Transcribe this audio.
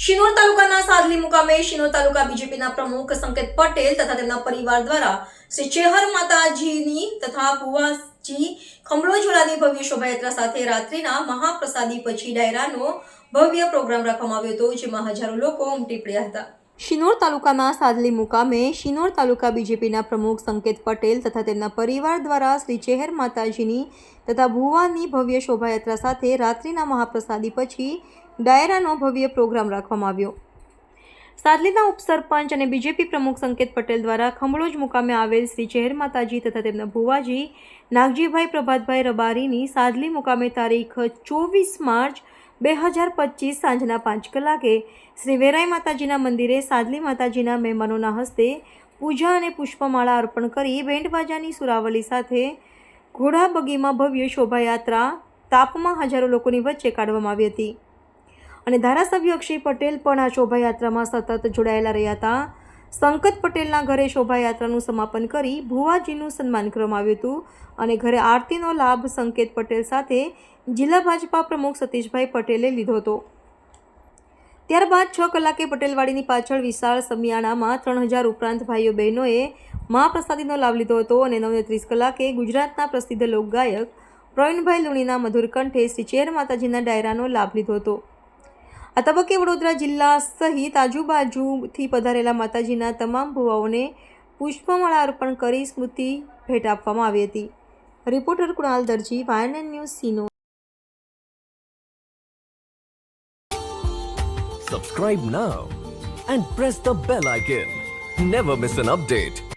શિનોર તાલુકાના સાદલી મુકામે શિનોર તાલુકા બીજેપીના પ્રમુખ સંકેત પટેલ તથા તેમના પરિવાર દ્વારા શ્રી ચેહર માતાજીની તથા ભુવાજી ખમલોજોલાની ભવ્ય શોભાયાત્રા સાથે રાત્રિના મહાપ્રસાદી પછી ડાયરાનો ભવ્ય પ્રોગ્રામ રાખવામાં આવ્યો હતો, જેમાં હજારો લોકો ઉમટી પડ્યા હતા. શિનોર તાલુકાના સાદલી મુકામે શિનોર તાલુકા બીજેપીના પ્રમુખ સંકેત પટેલ તથા તેમના પરિવાર દ્વારા શ્રી ચેહર માતાજીની તથા ભુવાની ભવ્ય શોભાયાત્રા સાથે રાત્રિના મહાપ્રસાદી પછી ડાયરાનો ભવ્ય પ્રોગ્રામ રાખવામાં આવ્યો. સાદલીના ઉપસરપંચ અને બીજેપી પ્રમુખ સંકેત પટેલ દ્વારા ખંભળોજ મુકામે આવેલ શ્રી ચેહર માતાજી તથા તેમના ભુવાજી નાગજીભાઈ પ્રભાતભાઈ રબારીની સાદલી મુકામે તારીખ ચોવીસ માર્ચ બે હજાર પચીસ સાંજના પાંચ કલાકે શ્રી વેરાઈ માતાજીના મંદિરે સાદલી માતાજીના મહેમાનોના હસ્તે પૂજા અને પુષ્પમાળા અર્પણ કરી બેન્ડબાજાની સુરાવલી સાથે ઘોડા બગીમાં ભવ્ય શોભાયાત્રા તાપમાં હજારો લોકોની વચ્ચે કાઢવામાં આવી હતી. અને ધારાસભ્ય અક્ષય પટેલ પણ આ શોભાયાત્રામાં સતત જોડાયેલા રહ્યા હતા. સંકત પટેલના ઘરે શોભાયાત્રાનું સમાપન કરી ભુવાજીનું સન્માન કરવામાં આવ્યું હતું અને ઘરે આરતીનો લાભ સંકેત પટેલ સાથે જિલ્લા ભાજપા પ્રમુખ સતીશભાઈ પટેલે લીધો હતો. ત્યારબાદ છ કલાકે પટેલવાડીની પાછળ વિશાળ સમિયાણામાં ત્રણ હજાર ઉપરાંત ભાઈઓ બહેનોએ મહાપ્રસાદીનો લાભ લીધો હતો અને નવને ત્રીસ કલાકે ગુજરાતના પ્રસિદ્ધ લોકગાયક પ્રવીણભાઈ લુણીના મધુર કંઠે શ્રી ચેર માતાજીના ડાયરાનો લાભ લીધો હતો. આ તબક્કે વડોદરા જિલ્લા સહિત આજુબાજુથી પધારેલા માતાજીના તમામ ભુવાઓને પુષ્પમાળા અર્પણ કરી સ્મૃતિ ભેટ આપવામાં આવી હતી. Reporter Kunal Darji વાયનએન news સીનો subscribe now and press the bell icon never miss an update.